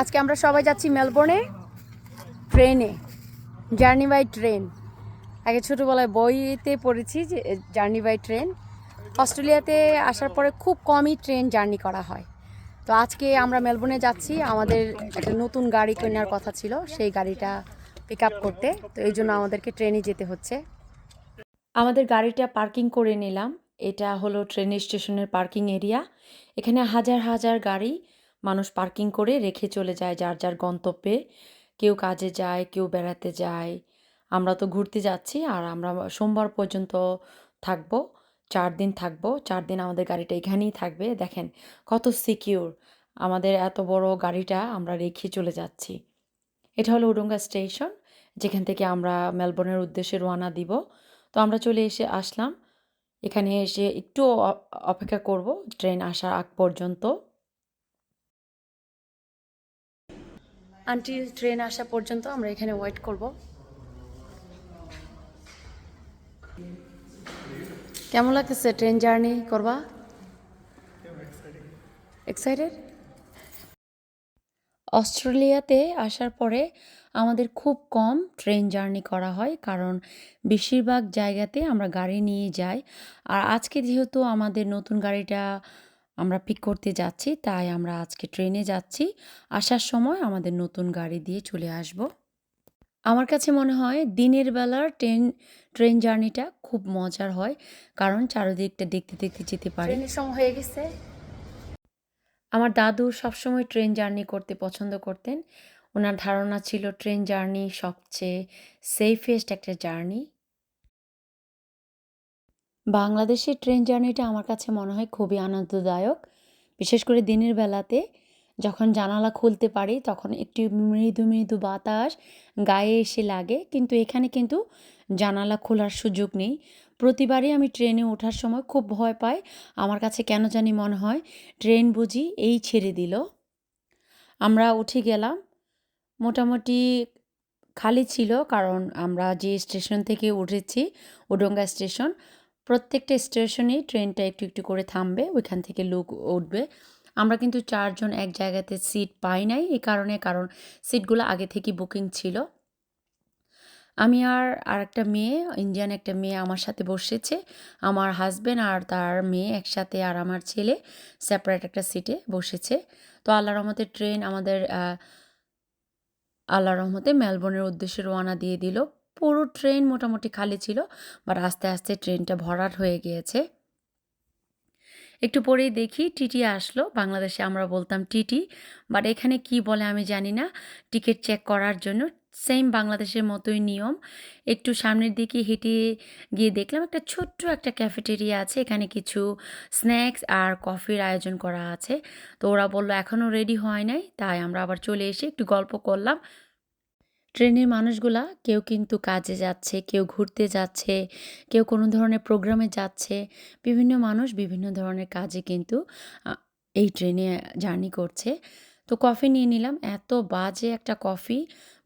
আজকে আমরা সবাই যাচ্ছি মেলবোর্নে, ট্রেনে, জার্নি বাই ট্রেন। আগে ছোটোবেলায় বইতে পড়েছি যে জার্নি বাই ট্রেন। অস্ট্রেলিয়াতে আসার পরে খুব কমই ট্রেন জার্নি করা হয়। তো আজকে আমরা মেলবোর্নে যাচ্ছি, আমাদের একটা নতুন গাড়ি কেনার কথা ছিল, সেই গাড়িটা পিক আপ করতে। তো এই জন্য আমাদেরকে ট্রেনে যেতে হচ্ছে। আমাদের গাড়িটা পার্কিং করে নিলাম। এটা হলো ট্রেন স্টেশনের পার্কিং এরিয়া। এখানে হাজার হাজার গাড়ি মানুষ পার্কিং করে রেখে চলে যায় যার যার গন্তব্যে। কেউ কাজে যায়, কেউ বেড়াতে যায়। আমরা তো ঘুরতে যাচ্ছি আর আমরা সোমবার পর্যন্ত থাকব, চার দিন থাকব। চার দিন আমাদের গাড়িটা এখানেই থাকবে। দেখেন কত সিকিউর আমাদের এত বড় গাড়িটা আমরা রেখে চলে যাচ্ছি। এটা হলো উডুঙ্গা স্টেশন, যেখান থেকে আমরা মেলবোর্নের উদ্দেশ্যে রওনা দিব। তো আমরা চলে এসে আসলাম। এখানে এসে একটু অপেক্ষা করব, ট্রেন আসার আগ পর্যন্ত। আন্টি ট্রেন আসা পর্যন্ত আমরা এখানে ওয়েট করব। কেমন লাগতেছে ট্রেন জার্নি করবা? এক্সাইটেড অস্ট্রেলিয়াতে আসার পরে আমাদের খুব কম ট্রেন জার্নি করা হয়, কারণ বেশিরভাগ জায়গাতে আমরা গাড়ি নিয়ে যাই। আর আজকে যেহেতু আমাদের নতুন গাড়িটা আমরা পিক করতে যাচ্ছি তাই আমরা আজকে ট্রেনে যাচ্ছি। আসার সময় আমাদের নতুন গাড়ি দিয়ে চলে আসব। আমার কাছে মনে হয় দিনের বেলার ট্রেন ট্রেন জার্নিটা খুব মজার হয় কারণ চারিদিকটা দেখতে দেখতে যেতে পারি। সময় হয়ে গেছে। আমার দাদু সবসময় ট্রেন জার্নি করতে পছন্দ করতেন। ওনার ধারণা ছিল ট্রেন জার্নি সবচেয়ে সেফেস্ট একটা জার্নি বাংলাদেশের ট্রেন জার্নিটা আমার কাছে মনে হয় খুবই আনন্দদায়ক। বিশেষ করে দিনের বেলাতে যখন জানালা খুলতে পারি, তখন একটি মৃদু মৃদু বাতাস গায়ে এসে লাগে। কিন্তু এখানে কিন্তু জানালা খোলার সুযোগ নেই। প্রতিবারই আমি ট্রেনে ওঠার সময় খুব ভয় পাই। আমার কাছে কেন জানি মনে হয় ট্রেন বুঝি এই ছেড়ে দিল। আমরা উঠে গেলাম। মোটামুটি খালি ছিল কারণ আমরা যে স্টেশন থেকে উঠেছি, উডঙ্গা স্টেশন প্রত্যেকটা স্টেশনেই ট্রেনটা একটু একটু করে থামবে, ওইখান থেকে লোক উঠবে। আমরা কিন্তু চারজন এক জায়গাতে সিট পাই নাই এই কারণে, কারণ সিটগুলো আগে থেকে বুকিং ছিল। আমি আর আর একটা মেয়ে, ইন্ডিয়ান একটা মেয়ে আমার সাথে বসেছে। আমার হাজব্যান্ড আর তার মেয়ে একসাথে আর আমার ছেলে সেপারেট একটা সিটে বসেছে। তো আল্লাহ রহমতে ট্রেন আমাদের আল্লাহ রহমতে মেলবোর্নের উদ্দেশ্যে রওনা দিয়ে দিল। পুরো ট্রেন মোটামুটি খালি ছিল, বাট আস্তে আস্তে ট্রেনটা ভরাট হয়ে গিয়েছে। একটু পরেই দেখি টিটি আসলো, বাংলাদেশে আমরা বলতাম টিটি, বাট এখানে কি বলে আমি জানি না। টিকিট চেক করার জন্য সেম বাংলাদেশের মতোই নিয়ম। একটু সামনের দিকে হেঁটে গিয়ে দেখলাম একটা ছোট্ট একটা ক্যাফেটেরিয়া আছে, এখানে কিছু স্ন্যাক্স আর কফির আয়োজন করা আছে। তো ওরা বলল এখনও রেডি হয় নাই। তাই আমরা আবার চলে এসে একটু গল্প করলাম। ট্রেনের মানুষগুলা কেউ কিন্তু কাজে যাচ্ছে, কেউ ঘুরতে যাচ্ছে, কেউ কোনো ধরনের প্রোগ্রামে যাচ্ছে। বিভিন্ন মানুষ বিভিন্ন ধরনের কাজে কিন্তু এই ট্রেনে জার্নি করছে। তো কফি নিয়ে নিলাম, এত বাজে একটা কফি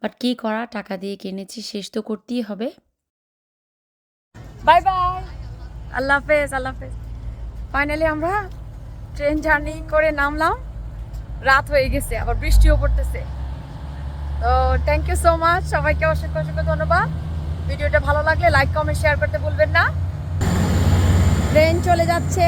বাট কী করা, টাকা দিয়ে কিনেছি, শেষ তো করতেই হবে। বাই বাই আল্লাহ হাফেজ আল্লাহ হাফেজ। ফাইনালি আমরা ট্রেন জার্নি করে নামলাম। রাত হয়ে গেছে, আবার বৃষ্টিও পড়তেছে। তো থ্যাংক ইউ সো মাচ সবাইকে অসংখ্য অসংখ্য ধন্যবাদ। ভিডিওটা ভালো লাগলে লাইক কমেন্ট শেয়ার করতে ভুলবেন না। ট্রেন চলে যাচ্ছে।